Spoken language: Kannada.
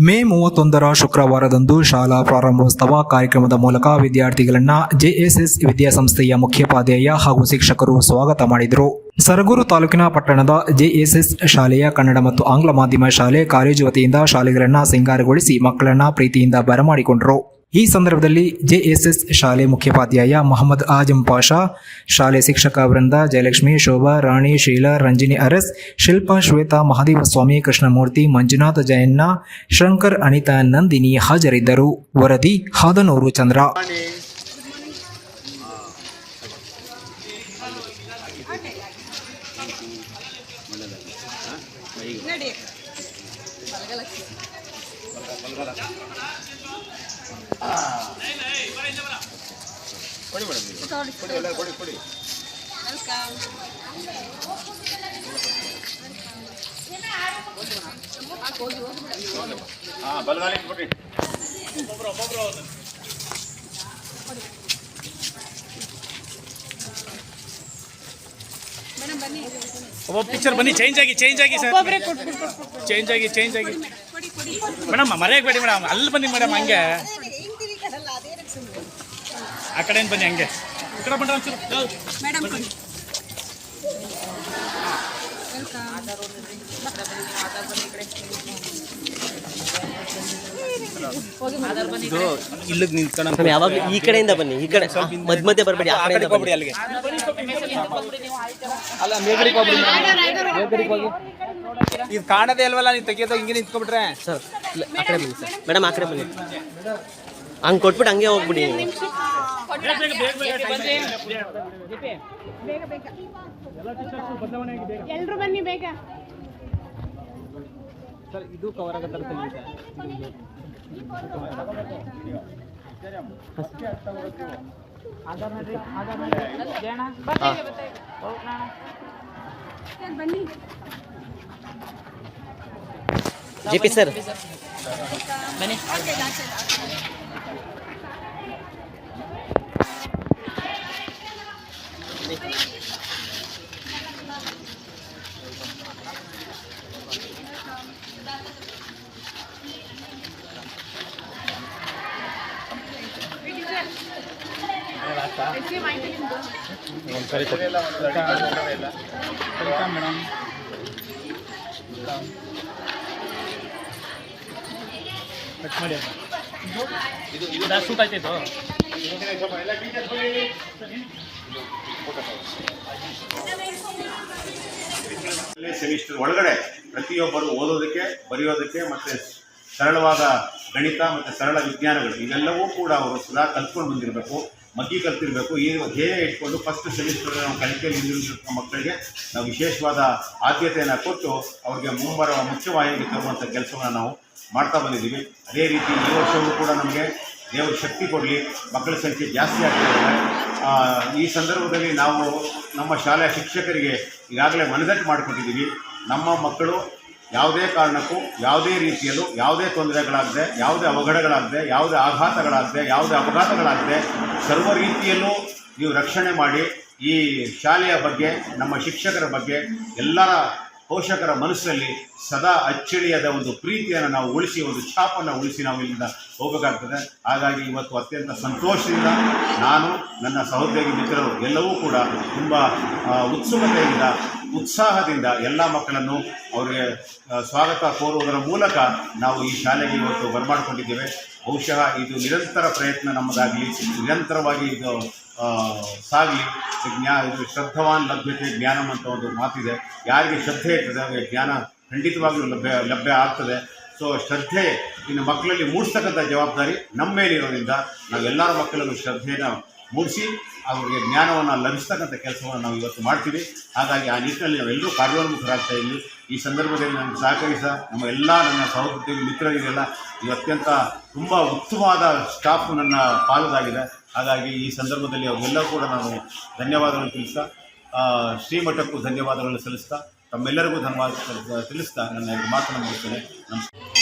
ಮೇ ಮೂವತ್ತೊಂದರ ಶುಕ್ರವಾರದಂದು ಶಾಲಾ ಪ್ರಾರಂಭೋತ್ಸವ ಕಾರ್ಯಕ್ರಮದ ಮೂಲಕ ವಿದ್ಯಾರ್ಥಿಗಳನ್ನ ಜೆಎಸ್ಎಸ್ ವಿದ್ಯಾಸಂಸ್ಥೆಯ ಮುಖ್ಯೋಪಾಧ್ಯಾಯ ಹಾಗೂ ಶಿಕ್ಷಕರು ಸ್ವಾಗತ ಮಾಡಿದರು. ಸರಗೂರು ತಾಲೂಕಿನ ಪಟ್ಟಣದ ಜೆಎಸ್ಎಸ್ ಶಾಲೆಯ ಕನ್ನಡ ಮತ್ತು ಆಂಗ್ಲ ಮಾಧ್ಯಮ ಶಾಲೆ ಕಾಲೇಜು ವತಿಯಿಂದ ಶಾಲೆಗಳನ್ನ ಸಿಂಗಾರಗೊಳಿಸಿ ಮಕ್ಕಳನ್ನ ಪ್ರೀತಿಯಿಂದ ಬರಮಾಡಿಕೊಂಡರು. ಈ ಸಂದರ್ಭದಲ್ಲಿ ಜೆಎಸ್ಎಸ್ ಶಾಲೆ ಮುಖ್ಯೋಪಾಧ್ಯಾಯ ಮೊಹಮ್ಮದ್ ಆಜಂ ಪಾಷಾ, ಶಾಲೆ ಶಿಕ್ಷಕ ವೃಂದ ಜಯಲಕ್ಷ್ಮಿ, ಶೋಭಾ, ರಾಣಿ, ಶೀಲಾ, ರಂಜಿನಿ ಅರಸ್, ಶಿಲ್ಪಾ, ಶ್ವೇತಾ, ಮಹಾದೇವ ಸ್ವಾಮಿ, ಕೃಷ್ಣಮೂರ್ತಿ, ಮಂಜುನಾಥ ಜಯಣ್ಣ, ಶಂಕರ್, ಅನಿತಾ ನಂದಿನಿ ಹಾಜರಿದ್ದರು. ವರದಿ ಹಾದನೂರು ಚಂದ್ರ. ಒಬ್ಬ ಪಿಕ್ಚರ್ ಬನ್ನಿ ಚೇಂಜ್ ಆಗಿ ಚೇಂಜ್ ಆಗಿ ಸರ್ ಚೇಂಜ್ ಆಗಿ ಚೇಂಜ್ ಆಗಿ ಮೇಡಮ್ ಮರೆಯಬೇಡಿ ಮೇಡಮ್ ಅಲ್ಲಿ ಬನ್ನಿ ಮೇಡಮ್ ಹಂಗೆ ಆ ಕಡೆ ಬನ್ನಿ ಹಂಗೆ ಈ ಕಡೆ ಬಂದ್ರೆ ಇಲ್ಲಿಗೆ ನಿಂತ್ಕೊಂಡು ಯಾವಾಗ ಈ ಕಡೆಯಿಂದ ಬನ್ನಿ ಈ ಕಡೆ ಮಧ್ಯ ಮಧ್ಯೆ ಬರಬೇಡಿ ಆ ಕಡೆ ಹೋಗ್ಬಿಡಿ ಅಲ್ಲಿಗೆ ಅಲ್ಲ ಹೋಗ್ಬಿಡಿ ಹೋಗಿ ಇದು ಕಾಣದೇ ಇಲ್ವಲ್ಲ ನೀವು ತೆಗಿಯೋದು ಹಿಂಗೆ ನಿಂತ್ಕೊಬಿಟ್ರೆ ಸರ್ ಇಲ್ಲ, ಆ ಕಡೆ ಬನ್ನಿ ಸರ್. ಮೇಡಮ್ ಆ ಕಡೆ ಬನ್ನಿ. ಹಂಗೆ ಕೊಟ್ಬಿಟ್ಟು ಹಂಗೆ ಹೋಗ್ಬಿಡಿ. ನೀವು ಎಲ್ರು ಬನ್ನಿ ಬೇಗ. ಸರ್ ಇದು ಕವರ್ ಆಗೋ ಥರ ಬನ್ನಿ. ಜೆ ಪಿ ಸರ್ ಒಂದ್ಸರಿ ಮೇಡಮ್ ಸೆಮಿಸ್ಟರ್ ಒಳಗಡೆ ಪ್ರತಿಯೊಬ್ಬರು ಓದೋದಕ್ಕೆ, ಬರೆಯೋದಕ್ಕೆ ಮತ್ತೆ ಸರಳವಾದ ಗಣಿತ ಮತ್ತು ಸರಳ ವಿಜ್ಞಾನಗಳು, ಇವೆಲ್ಲವೂ ಕೂಡ ಅವರು ಸದಾ ಕಲ್ತ್ಕೊಂಡು ಬಂದಿರಬೇಕು. ಮಗ್ಗಿ ಕಲ್ತಿರಬೇಕು. ಈ ಧ್ಯೇಯ ಇಟ್ಕೊಂಡು ಫಸ್ಟ್ ಸೆಮಿಸ್ಟರ್ ನಾವು ಕಲಿಕೆಯಲ್ಲಿ ಹಿಂದಿರುಗಿರುವ ಮಕ್ಕಳಿಗೆ ನಾವು ವಿಶೇಷವಾದ ಆದ್ಯತೆಯನ್ನು ಕೊಟ್ಟು ಅವ್ರಿಗೆ ಮುಂಬರುವ ಮುಖ್ಯವಾಹಿನಿಗೆ ತರುವಂಥ ಕೆಲಸವನ್ನು ನಾವು ಮಾಡ್ತಾ ಬಂದಿದ್ದೀವಿ. ಅದೇ ರೀತಿ ಈ ವರ್ಷವೂ ಕೂಡ ನಮಗೆ ದೇವರು ಶಕ್ತಿ ಕೊಡಲಿ. ಮಕ್ಕಳ ಸಂಖ್ಯೆ ಜಾಸ್ತಿ ಆಗ್ತಾ ಈ ಸಂದರ್ಭದಲ್ಲಿ ನಾವು ನಮ್ಮ ಶಾಲೆಯ ಶಿಕ್ಷಕರಿಗೆ ಈಗಾಗಲೇ ಮನದಟ್ಟು ಮಾಡಿಕೊಟ್ಟಿದ್ದೀವಿ. ನಮ್ಮ ಮಕ್ಕಳು ಯಾವುದೇ ಕಾರಣಕ್ಕೂ, ಯಾವುದೇ ರೀತಿಯಲ್ಲೂ, ಯಾವುದೇ ತೊಂದರೆಗಳಾಗದೆ, ಯಾವುದೇ ಅವಘಡಗಳಾಗದೆ, ಯಾವುದೇ ಆಘಾತಗಳಾಗದೆ, ಯಾವುದೇ ಅಪಘಾತಗಳಾಗದೆ ಸರ್ವ ರೀತಿಯಲ್ಲೂ ನೀವು ರಕ್ಷಣೆ ಮಾಡಿ ಈ ಶಾಲೆಯ ಬಗ್ಗೆ, ನಮ್ಮ ಶಿಕ್ಷಕರ ಬಗ್ಗೆ, ಎಲ್ಲರ ಪೋಷಕರ ಮನಸ್ಸಲ್ಲಿ ಸದಾ ಅಚ್ಚಳಿಯದ ಒಂದು ಪ್ರೀತಿಯನ್ನು ನಾವು ಉಳಿಸಿ, ಒಂದು ಛಾಪನ್ನು ಉಳಿಸಿ ನಾವು ಇಲ್ಲಿಂದ ಹೋಗಬೇಕಾಗ್ತದೆ. ಹಾಗಾಗಿ ಇವತ್ತು ಅತ್ಯಂತ ಸಂತೋಷದಿಂದ ನಾನು, ನನ್ನ ಸಹೋದ್ಯೋಗಿ ಮಿತ್ರರು ಎಲ್ಲವೂ ಕೂಡ ತುಂಬ ಉತ್ಸುಕತೆಯಿಂದ ಉತ್ಸಾಹದಿಂದ ಎಲ್ಲ ಮಕ್ಕಳನ್ನು ಅವರಿಗೆ ಸ್ವಾಗತ ಕೋರುವುದರ ಮೂಲಕ ನಾವು ಈ ಶಾಲೆಗೆ ಇವತ್ತು ಬರಮಾಡಿಕೊಂಡಿದ್ದೇವೆ. ಬಹುಶಃ ಇದು ನಿರಂತರ ಪ್ರಯತ್ನ ನಮ್ಮದಾಗಲಿ, ನಿರಂತರವಾಗಿ ಇದು ಸಾಗಿ ಸಾಗಲಿ. ಜ್ಞಾ, ಇದು ಶ್ರದ್ಧವಾನ್ ಲಭ್ಯತೆ, ಜ್ಞಾನಂ ಅಂತ ಒಂದು ಮಾತಿದೆ. ಯಾರಿಗೆ ಶ್ರದ್ಧೆ ಇರ್ತದೆ, ಅವರಿಗೆ ಜ್ಞಾನ ಖಂಡಿತವಾಗಿಯೂ ಲಭ್ಯ ಲಭ್ಯ ಆಗ್ತದೆ. ಸೊ ಶ್ರದ್ಧೆ ಇನ್ನು ಮಕ್ಕಳಲ್ಲಿ ಮೂಡಿಸ್ತಕ್ಕಂಥ ಜವಾಬ್ದಾರಿ ನಮ್ಮ ಮೇಲಿರೋದ್ರಿಂದ ನಾವೆಲ್ಲರೂ ಮಕ್ಕಳಲ್ಲೂ ಶ್ರದ್ಧೆಯನ್ನು ಮೂಡಿಸಿ ಅವರಿಗೆ ಜ್ಞಾನವನ್ನು ಲಭಿಸ್ತಕ್ಕಂಥ ಕೆಲಸವನ್ನು ನಾವು ಇವತ್ತು ಮಾಡ್ತೀವಿ. ಹಾಗಾಗಿ ಆ ನಿಟ್ಟಿನಲ್ಲಿ ನಾವೆಲ್ಲರೂ ಕಾರ್ಯೋನ್ಮುಖರಾಗ್ತಾ ಇದ್ದೀವಿ. ಈ ಸಂದರ್ಭದಲ್ಲಿ ನನಗೆ ಸಹಕರಿಸ ನಮ್ಮ ಎಲ್ಲ ನನ್ನ ಸಹೋದ್ಯೋಗಿ ಮಿತ್ರರಿಗೆಲ್ಲ ಇದು ಅತ್ಯಂತ ತುಂಬ ಉತ್ತಮವಾದ ಸ್ಟಾಫ್ ನನ್ನ ಪಾಲುದಾಗಿದೆ. ಹಾಗಾಗಿ ಈ ಸಂದರ್ಭದಲ್ಲಿ ಅವರೆಲ್ಲ ಕೂಡ ನಾನು ಧನ್ಯವಾದಗಳನ್ನು ತಿಳಿಸ್ತಾ ಶ್ರೀಮಠಕ್ಕೂ ಧನ್ಯವಾದಗಳನ್ನು ಸಲ್ಲಿಸ್ತಾ, ತಮ್ಮೆಲ್ಲರಿಗೂ ಧನ್ಯವಾದ ತಿಳಿಸ್ತಾ ನನ್ನ ಮಾತನ್ನು ಮುಗಿಸ್ತೇನೆ. ನಮಸ್ಕಾರ.